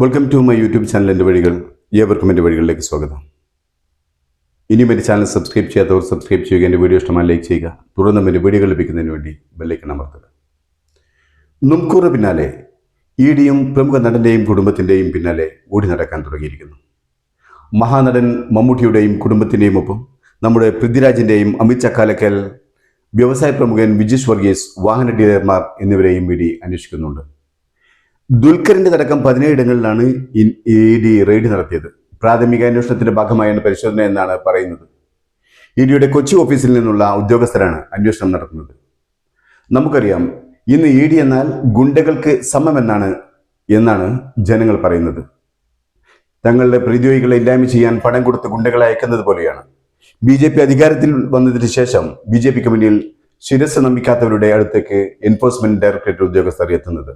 Welcome to my YouTube channel എന്റെ വഴികൾ. ഏവർക്കും എന്റെ വഴികളിലേക്ക് സ്വാഗതം. ഇനിയും എന്റെ ചാനൽ സബ്സ്ക്രൈബ് ചെയ്യാത്തവർ സബ്സ്ക്രൈബ് ചെയ്യുക എന്റെ വീഡിയോ ഇഷ്ടമായി ലൈക്ക് ചെയ്യുക. തുടർന്ന് എന്റെ വീഡിയോകൾ ലഭിക്കുന്നതിന് വേണ്ടി ബെല്ലൈക്കൺ അമർത്തുക. നുംകൂറ് പിന്നാലെ ഇ ഡിയും പ്രമുഖ നടന്റെയും കുടുംബത്തിന്റെയും പിന്നാലെ ഓടി നടക്കാൻ തുടങ്ങിയിരിക്കുന്നു. മഹാനടൻ മമ്മൂട്ടിയുടെയും കുടുംബത്തിന്റെയും ഒപ്പം നമ്മുടെ പൃഥ്വിരാജിന്റെയും അമിത് ചക്കാലക്കൽ വ്യവസായ പ്രമുഖൻ വിജീഷ് വർഗീസ് വാഹന ഡീലർമാർ എന്നിവരെയും ഇ ഡി അന്വേഷിക്കുന്നുണ്ട്. ദുൽഖറിന്റെ അടക്കം പതിനേഴിടങ്ങളിലാണ് ഇ ഡി റെയ്ഡ് നടത്തിയത്. പ്രാഥമിക അന്വേഷണത്തിന്റെ ഭാഗമായാണ് പരിശോധന എന്നാണ് പറയുന്നത്. ഇ ഡിയുടെ കൊച്ചി ഓഫീസിൽ നിന്നുള്ള ഉദ്യോഗസ്ഥരാണ് അന്വേഷണം നടത്തുന്നത്. നമുക്കറിയാം ഇന്ന് ഇ ഡി എന്നാൽ ഗുണ്ടകൾക്ക് സമമെന്നാണ് എന്നാണ് ജനങ്ങൾ പറയുന്നത്. തങ്ങളുടെ പ്രതിയോഗികളെ ഇല്ലായ്മ ചെയ്യാൻ പണം കൊടുത്ത് ഗുണ്ടകളെ അയക്കുന്നത് പോലെയാണ്. ബി ജെ പി അധികാരത്തിൽ വന്നതിന് ശേഷം ബി ജെ പിക്ക് മുന്നിൽ ശിരസ് നമ്പിക്കാത്തവരുടെ അടുത്തേക്ക് എൻഫോഴ്സ്മെന്റ് ഡയറക്ടറേറ്റ് ഉദ്യോഗസ്ഥർ എത്തുന്നത്.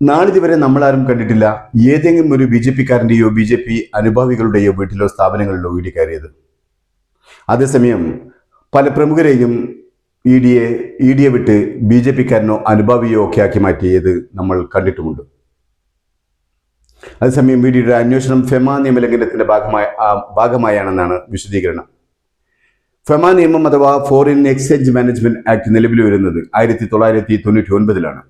നാളിതുവരെ നമ്മളാരും കണ്ടിട്ടില്ല ഏതെങ്കിലും ഒരു ബി ജെ പിക്കാരന്റെയോ ബി ജെ പി അനുഭാവികളുടെയോ വീട്ടിലോ സ്ഥാപനങ്ങളിലോ ഇ ഡി കയറിയത്. അതേസമയം പല പ്രമുഖരെയും ഇ എ ഇ ഡിയെ വിട്ട് ബി ജെ പിക്കാരനോ അനുഭാവിയോ ഒക്കെ ആക്കി മാറ്റിയത് നമ്മൾ കണ്ടിട്ടുമുണ്ട്. അതേസമയം ഇ ഡിയുടെ അന്വേഷണം ഫെമ നിയമലംഘനത്തിന്റെ ഭാഗമായ ഭാഗമായാണെന്നാണ് വിശദീകരണം. ഫെമ നിയമം അഥവാ ഫോറിൻ എക്സ്ചേഞ്ച് മാനേജ്മെന്റ് ആക്ട് നിലവിൽ വരുന്നത് ആയിരത്തി തൊള്ളായിരത്തി തൊണ്ണൂറ്റി ഒൻപതിലാണ്.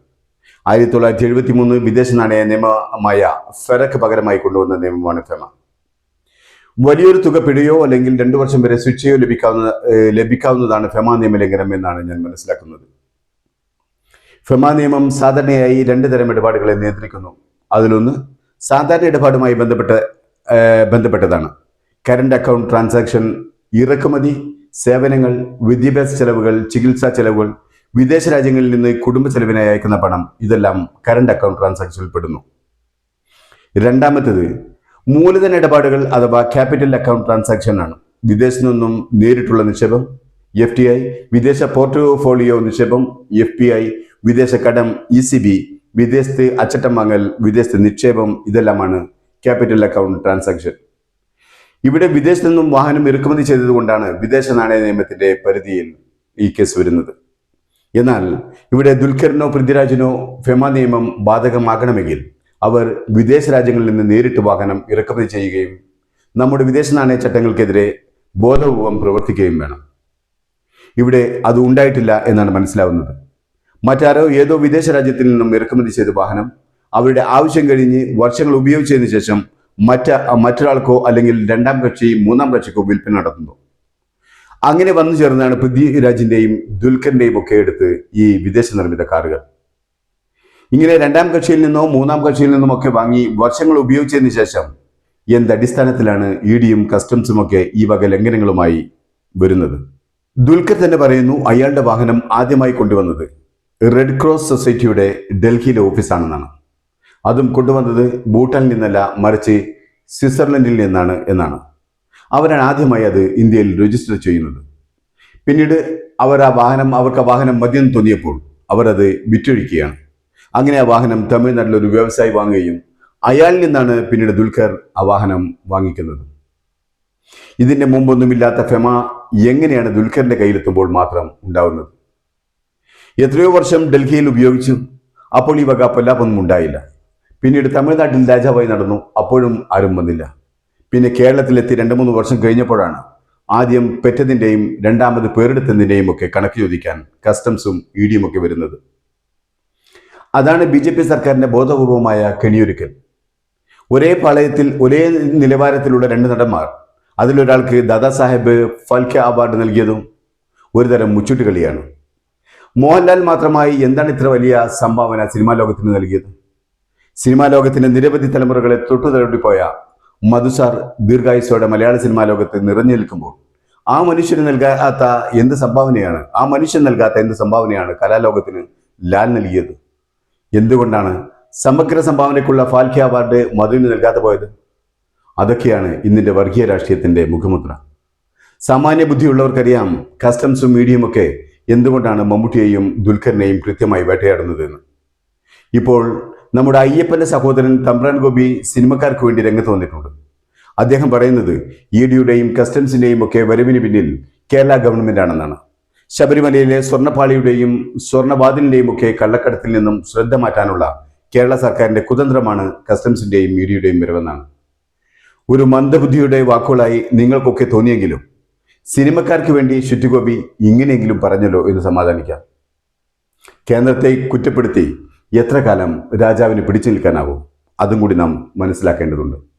ആയിരത്തി തൊള്ളായിരത്തി എഴുപത്തി മൂന്ന് വിദേശ നാണയ നിയമമായ ഫെറക്ക് പകരമായി കൊണ്ടുവന്ന നിയമമാണ് ഫെമ. വലിയൊരു തുക പിഴയോ അല്ലെങ്കിൽ രണ്ടു വർഷം വരെ ശിക്ഷയോ ലഭിക്കാവുന്ന ലഭിക്കാവുന്നതാണ് ഫെമ നിയമലംഘനം എന്നാണ് ഞാൻ മനസ്സിലാക്കുന്നത്. ഫെമ നിയമം സാധാരണയായി രണ്ട് തരം ഇടപാടുകളെ നിയന്ത്രിക്കുന്നു. അതിലൊന്ന് സാധാരണ ഇടപാടുമായി ബന്ധപ്പെട്ട ബന്ധപ്പെട്ടതാണ്. കറണ്ട് അക്കൗണ്ട് ട്രാൻസാക്ഷൻ ഇറക്കുമതി സേവനങ്ങൾ വിദ്യാഭ്യാസ ചെലവുകൾ ചികിത്സാ ചെലവുകൾ വിദേശ രാജ്യങ്ങളിൽ നിന്ന് കുടുംബ ചെലവിനായി അയക്കുന്ന പണം ഇതെല്ലാം കറണ്ട് അക്കൗണ്ട് ട്രാൻസാക്ഷനിൽ പെടുന്നു. രണ്ടാമത്തേത് മൂലധന ഇടപാടുകൾ അഥവാ ക്യാപിറ്റൽ അക്കൗണ്ട് ട്രാൻസാക്ഷൻ ആണ്. വിദേശത്തു നിന്നും നേരിട്ടുള്ള നിക്ഷേപം എഫ് ടി ഐ വിദേശ പോർട്ട്ഫോളിയോ നിക്ഷേപം എഫ് പി ഐ വിദേശ കടം ഇ സി ബി വിദേശത്ത് അച്ചട്ടം വാങ്ങൽ വിദേശത്ത് നിക്ഷേപം ഇതെല്ലാമാണ് ക്യാപിറ്റൽ അക്കൗണ്ട് ട്രാൻസാക്ഷൻ ഇവിടെ വിദേശത്തു നിന്നും വാഹനം ഇറക്കുമതി ചെയ്തതുകൊണ്ടാണ് വിദേശ നാണയ നിയമത്തിന്റെ പരിധിയിൽ ഈ കേസ് വരുന്നത്. എന്നാൽ ഇവിടെ ദുൽഖറിനോ പൃഥ്വിരാജിനോ ഫെമ നിയമം ബാധകമാകണമെങ്കിൽ അവർ വിദേശ രാജ്യങ്ങളിൽ നിന്ന് നേരിട്ട് വാഹനം ഇറക്കുമതി ചെയ്യുകയും നമ്മുടെ വിദേശ നാണയ ചട്ടങ്ങൾക്കെതിരെ ബോധപൂർവം പ്രവർത്തിക്കുകയും വേണം. ഇവിടെ അത് ഉണ്ടായിട്ടില്ല എന്നാണ് മനസ്സിലാവുന്നത്. മറ്റാരോ ഏതോ വിദേശ രാജ്യത്തിൽ നിന്നും ഇറക്കുമതി ചെയ്ത വാഹനം അവരുടെ ആവശ്യം കഴിഞ്ഞ് വർഷങ്ങൾ ഉപയോഗിച്ചതിന് ശേഷം മറ്റ മറ്റൊരാൾക്കോ അല്ലെങ്കിൽ രണ്ടാം കക്ഷി മൂന്നാം കക്ഷിക്കോ വിൽപ്പന നടത്തുന്നു. അങ്ങനെ വന്നു ചേർന്നാണ് പൃഥ്വിരാജിന്റെയും ദുൽഖറിന്റെയും ഒക്കെ എടുത്ത് ഈ വിദേശ നിർമ്മിത കാറുകൾ. ഇങ്ങനെ രണ്ടാം കക്ഷിയിൽ നിന്നോ മൂന്നാം കക്ഷിയിൽ നിന്നും ഒക്കെ വാങ്ങി വർഷങ്ങൾ ഉപയോഗിച്ചതിന് ശേഷം എന്തടിസ്ഥാനത്തിലാണ് ഇ ഡിയും കസ്റ്റംസും ഒക്കെ ഈ വക ലംഘനങ്ങളുമായി വരുന്നത്. ദുൽഖർ തന്നെ പറയുന്നു അയാളുടെ വാഹനം ആദ്യമായി കൊണ്ടുവന്നത് റെഡ് ക്രോസ് സൊസൈറ്റിയുടെ ഡൽഹിയിലെ ഓഫീസാണെന്നാണ്. അതും കൊണ്ടുവന്നത് ഭൂട്ടാനിൽ നിന്നല്ല മറിച്ച് സ്വിറ്റ്സർലൻഡിൽ നിന്നാണ് എന്നാണ്. അവരാണ് ആദ്യമായി അത് ഇന്ത്യയിൽ രജിസ്റ്റർ ചെയ്യുന്നത്. പിന്നീട് അവർ ആ വാഹനം അവർക്ക് ആ വാഹനം മദ്യം തോന്നിയപ്പോൾ അവരത് വിറ്റൊഴിക്കുകയാണ്. അങ്ങനെ ആ വാഹനം തമിഴ്നാട്ടിൽ ഒരു വ്യവസായി വാങ്ങുകയും അയാളിൽ നിന്നാണ് പിന്നീട് ദുൽഖർ ആ വാഹനം വാങ്ങിക്കുന്നത്. ഇതിന്റെ മുമ്പൊന്നുമില്ലാത്ത ഫെമ എങ്ങനെയാണ് ദുൽഖറിന്റെ കയ്യിലെത്തുമ്പോൾ മാത്രം ഉണ്ടാവുന്നത്? എത്രയോ വർഷം ഡൽഹിയിൽ ഉപയോഗിച്ചു അപ്പോൾ ഈ വക പൊല്ലാപ്പൊന്നും ഉണ്ടായില്ല. പിന്നീട് തമിഴ്നാട്ടിൽ രാജാവായി നടന്നു അപ്പോഴും ആരും വന്നില്ല. പിന്നെ കേരളത്തിലെത്തി രണ്ട് മൂന്ന് വർഷം കഴിഞ്ഞപ്പോഴാണ് ആദ്യം പെറ്റതിന്റെയും രണ്ടാമത് പേരെടുത്തതിന്റെയും ഒക്കെ കണക്ക് ചോദിക്കാൻ കസ്റ്റംസും ഇ ഡിയും ഒക്കെ വരുന്നത്. അതാണ് ബി ജെ പി സർക്കാരിന്റെ ബോധപൂർവമായ കെണിയൊരുക്കൽ. ഒരേ പാളയത്തിൽ ഒരേ നിലവാരത്തിലുള്ള രണ്ട് നടന്മാർ അതിലൊരാൾക്ക് ദാദാസാഹേബ് ഫൽക്കെ അവാർഡ് നൽകിയതും ഒരുതരം മുച്ചുട്ടുകളിയാണ് മോഹൻലാൽ മാത്രമായി എന്താണ് ഇത്ര വലിയ സംഭാവന സിനിമാ ലോകത്തിന് നൽകിയത്? സിനിമാ ലോകത്തിന്റെ നിരവധി തലമുറകളെ തൊട്ടു തലോട്ടിപ്പോയ മധുസാർ ദീർഘായുസോടെ മലയാള സിനിമാ ലോകത്ത് നിറഞ്ഞു നിൽക്കുമ്പോൾ ആ മനുഷ്യന് നൽകാത്ത എന്ത് സംഭാവനയാണ്? ആ മനുഷ്യൻ നൽകാത്ത എന്ത് സംഭാവനയാണ് കലാലോകത്തിന് ലാൽ നൽകിയത്? എന്തുകൊണ്ടാണ് സമഗ്ര സംഭാവനയ്ക്കുള്ള ഫാൽക്കെ അവാർഡ് മധുവിന് നൽകാത്ത പോയത്? അതൊക്കെയാണ് ഇന്നിന്റെ വർഗീയ രാഷ്ട്രീയത്തിന്റെ മുഖമുദ്ര. സാമാന്യ ബുദ്ധിയുള്ളവർക്കറിയാം കസ്റ്റംസും മീഡിയയും ഒക്കെ എന്തുകൊണ്ടാണ് മമ്മൂട്ടിയെയും ദുൽഖറിനെയും കൃത്യമായി വേട്ടയാടുന്നതെന്ന്. ഇപ്പോൾ നമ്മുടെ അയ്യപ്പന്റെ സഹോദരൻ തമ്പ്രാൻ ഗോപി സിനിമക്കാർക്ക് വേണ്ടി രംഗത്ത് വന്നിട്ടുണ്ട്. അദ്ദേഹം പറയുന്നത് ഇ ഡിയുടെയും കസ്റ്റംസിന്റെയും ഒക്കെ വരവിന് പിന്നിൽ കേരള ഗവൺമെന്റ് ആണെന്നാണ്. ശബരിമലയിലെ സ്വർണപ്പാളിയുടെയും സ്വർണവാതിലിന്റെയും ഒക്കെ കള്ളക്കടത്തിൽ നിന്നും ശ്രദ്ധ മാറ്റാനുള്ള കേരള സർക്കാരിന്റെ കുതന്ത്രമാണ് കസ്റ്റംസിന്റെയും മീഡിയയുടെയും വരവെന്നാണ്. ഒരു മന്ദബുദ്ധിയുടെ വാക്കുകളായി നിങ്ങൾക്കൊക്കെ തോന്നിയെങ്കിലും സിനിമക്കാർക്ക് വേണ്ടി ശുറ്റുഗോപി ഇങ്ങനെയെങ്കിലും പറഞ്ഞല്ലോ എന്ന് സമാധാനിക്കാം. കേന്ദ്രത്തെ കുറ്റപ്പെടുത്തി എത്ര കാലം രാജാവിന് പിടിച്ചു നിൽക്കാനാവും? അതും കൂടി നാം മനസ്സിലാക്കേണ്ടതുണ്ട്.